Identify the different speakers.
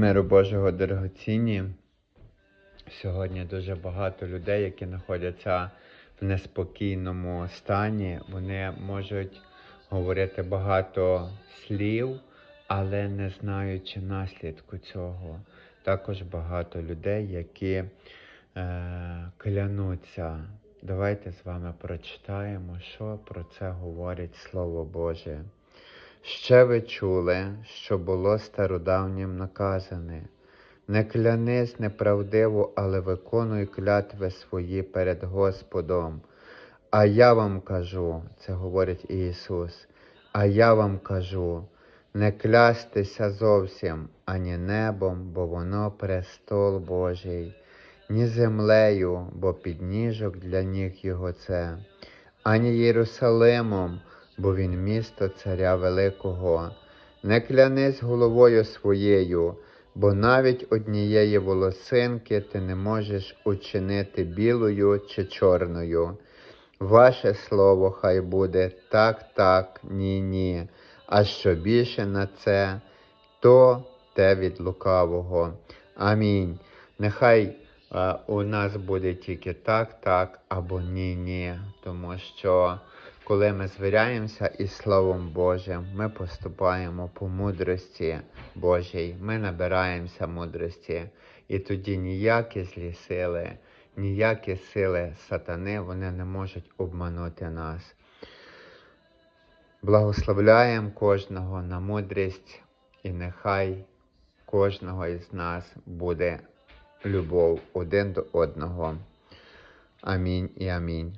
Speaker 1: Миру Божого дорогоцінні. Сьогодні дуже багато людей, які знаходяться в неспокійному стані. Вони можуть говорити багато слів, але не знаючи наслідку цього. Також багато людей, які е, клянуться. Давайте з вами прочитаємо, що про це говорить Слово Боже. Ще ви чули, що було стародавнім наказане. Не клянись неправдиво, але виконуй клятви свої перед Господом. А я вам кажу, це говорить Ісус, а я вам кажу, не клястися зовсім ані небом, бо воно престол Божий, ні землею, бо підніжок для ніг Його це, ані Єрусалимом, бо він місто Царя Великого. Не клянись головою своєю, бо навіть однієї волосинки ти не можеш учинити білою чи чорною. Ваше слово хай буде так, так, ні, ні. А що більше на це, то те від лукавого. Амінь. Нехай е, у нас буде тільки так, так або ні, ні. Тому що коли ми звіряємося із Словом Божим, ми поступаємо по мудрості Божій, ми набираємося мудрості, і тоді ніякі злі сили, ніякі сили сатани вони не можуть обманути нас. Благословляємо кожного на мудрість, і нехай кожного із нас буде любов один до одного. Амінь і амінь.